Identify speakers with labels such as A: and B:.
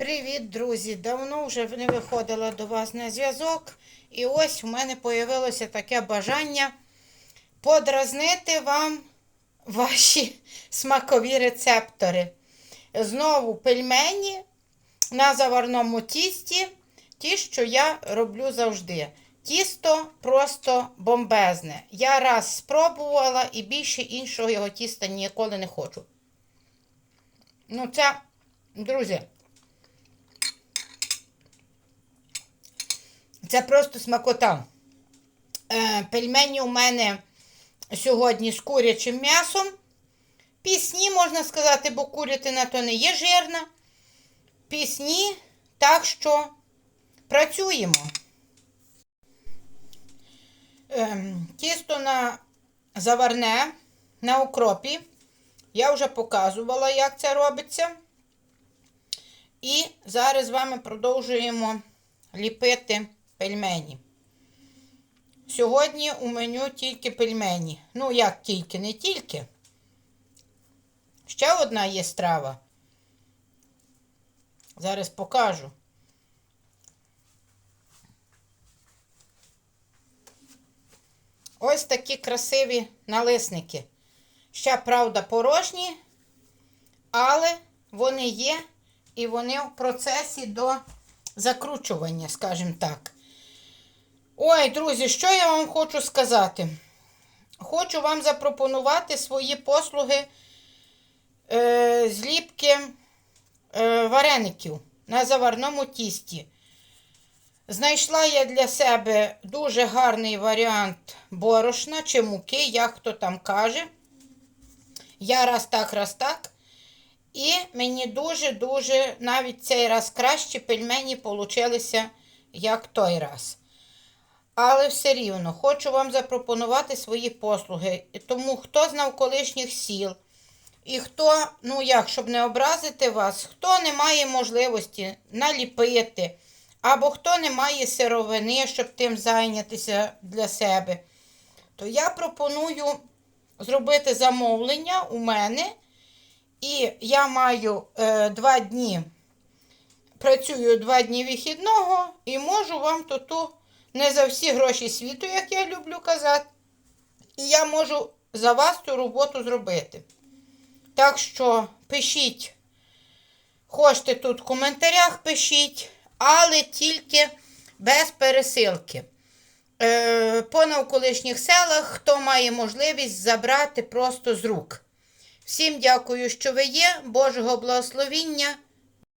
A: Привіт, друзі! Давно вже не виходила до вас на зв'язок. І ось у мене появилося таке бажання подразнити вам ваші смакові рецептори. Знову пельмені на заварному тісті, ті, що я роблю завжди. Тісто просто бомбезне. Я раз спробувала і більше іншого його тіста ніколи не хочу. Ну, це, друзі. Це просто смакота. Е, пельмені у мене сьогодні з курячим м'ясом. Пісні, можна сказати, бо курятина то не є жирна. Пісні, так що працюємо. Ем, тісто на заварне на укропі. Я вже показувала, як це робиться. І зараз з вами продовжуємо ліпити пельмені. Сьогодні у меню тільки пельмені. Ну, як тільки, не тільки. Ще одна є страва. Зараз покажу. Ось такі красиві налисники. Ще, правда, порожні, але вони є і вони в процесі до закручування, скажімо так. Ой, друзі, що я вам хочу сказати? Хочу вам запропонувати свої послуги е, зліпки е, вареників на заварному тісті. Знайшла я для себе дуже гарний варіант борошна чи муки, як хто там каже. Я раз так, раз так. І мені дуже-дуже навіть цей раз краще пельмені получилися, як той раз. Але все рівно хочу вам запропонувати свої послуги. Тому хто знав колишніх сіл, і хто, ну як, щоб не образити вас, хто не має можливості наліпити, або хто не має сировини, щоб тим зайнятися для себе, то я пропоную зробити замовлення у мене. І я маю е, два дні, працюю два дні вихідного і можу вам то ту не за всі гроші світу, як я люблю казати. І я можу за вас цю роботу зробити. Так що пишіть, хочете тут в коментарях пишіть, але тільки без пересилки. Е, по навколишніх селах, хто має можливість забрати просто з рук. Всім дякую, що ви є. Божого благословіння.